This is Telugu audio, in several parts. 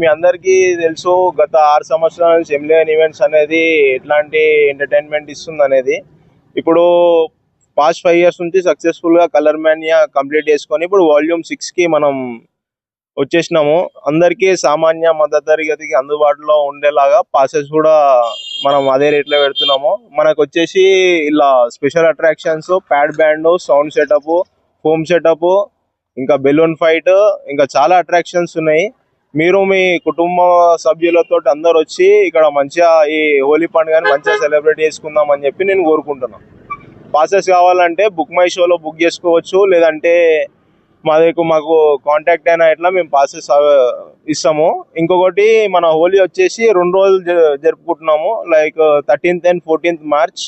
మీ అందరికీ తెలుసు గత ఆరు సంవత్సరాల నుంచి ఈవెంట్స్ అనేది ఎట్లాంటి ఎంటర్టైన్మెంట్ ఇస్తుంది అనేది. ఇప్పుడు పాస్ట్ ఫైవ్ ఇయర్స్ నుంచి సక్సెస్ఫుల్గా కలర్ మ్యాన్యా కంప్లీట్ చేసుకొని ఇప్పుడు వాల్యూమ్ సిక్స్కి మనం వచ్చేసినాము. అందరికీ సామాన్య మధ్య తరగతికి అందుబాటులో ఉండేలాగా పాసెస్ కూడా మనం అదే రేట్లో పెడుతున్నాము. మనకు వచ్చేసి ఇలా special attractions pad band sound setup home setup ఇంకా బెలూన్ ఫైట్ ఇంకా చాలా అట్రాక్షన్స్ ఉన్నాయి. మీరు మీ కుటుంబ సభ్యులతో అందరు వచ్చి ఇక్కడ మంచిగా ఈ హోలీ పండుగని మంచిగా సెలబ్రేట్ చేసుకుందాం అని చెప్పి నేను కోరుకుంటున్నాను. పాసెస్ కావాలంటే బుక్ మై షోలో బుక్ చేసుకోవచ్చు. లేదంటే మా దగ్గర మాకు కాంటాక్ట్ అయినా ఇట్లా మేము పాసెస్ ఇస్తాము. ఇంకొకటి మన హోలీ వచ్చేసి రెండు రోజులు జరుపుకుంటున్నాము. Like thirteenth and fourteenth March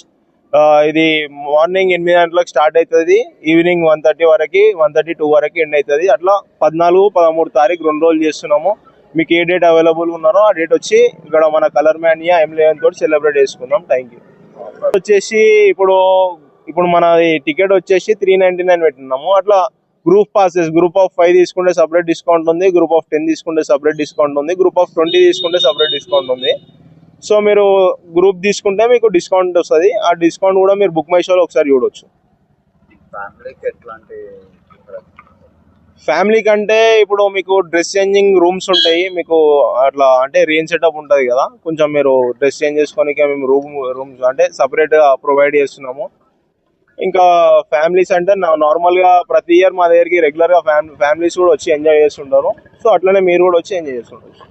ఇది మార్నింగ్ ఎనిమిది గంటలకు స్టార్ట్ అవుతుంది ఈవినింగ్ వన్ థర్టీ వరకు వన్ థర్టీ టూ వరకు ఎండ్ అవుతుంది. అట్లా పద్నాలుగు పదమూడు తారీఖు రెండు రోజులు చేస్తున్నాము. మీకు ఏ డేట్ అవైలబుల్ ఉన్నారో ఆ డేట్ వచ్చి ఇక్కడ మన కలర్ మ్యానియా ఎం లెవెన్ తోటి సెలబ్రేట్ చేసుకుందాం. థ్యాంక్ యూ వచ్చేసి ఇప్పుడు ఇప్పుడు మన టికెట్ వచ్చేసి త్రీ నైన్టీ నైన్ పెట్టినాము. అట్లా group passes group of five తీసుకుంటే సపరేట్ డిస్కౌంట్ ఉంది గ్రూప్ ఆఫ్ టెన్ తీసుకుంటే సపరేట్ డిస్కౌంట్ ఉంది గ్రూప్ ఆఫ్ ట్వంటీ తీసుకుంటే సపరేట్ డిస్కౌంట్ ఉంది. సో మీరు గ్రూప్ తీసుకుంటే మీకు డిస్కౌంట్ వస్తుంది. ఆ డిస్కౌంట్ కూడా మీరు బుక్ మై షోలో ఒకసారి ఎట్లాంటి ఫ్యామిలీ కంటే ఇప్పుడు మీకు డ్రెస్ చేంజింగ్ రూమ్స్ ఉంటాయి. మీకు అట్లా అంటే రేంజ్ సెటప్ ఉంటుంది కదా. కొంచెం మీరు డ్రెస్ చేంజ్ చేసుకోనికి మేము రూమ్ రూమ్స్ అంటే సపరేట్గా ప్రొవైడ్ చేస్తున్నాము. ఇంకా ఫ్యామిలీస్ అంటే నార్మల్గా ప్రతి ఇయర్ మా దగ్గరికి రెగ్యులర్గా ఫ్యామిలీస్ కూడా వచ్చి ఎంజాయ్ చేస్తుంటారు. సో అట్లనే మీరు కూడా వచ్చి ఎంజాయ్ చేస్తుంటారు.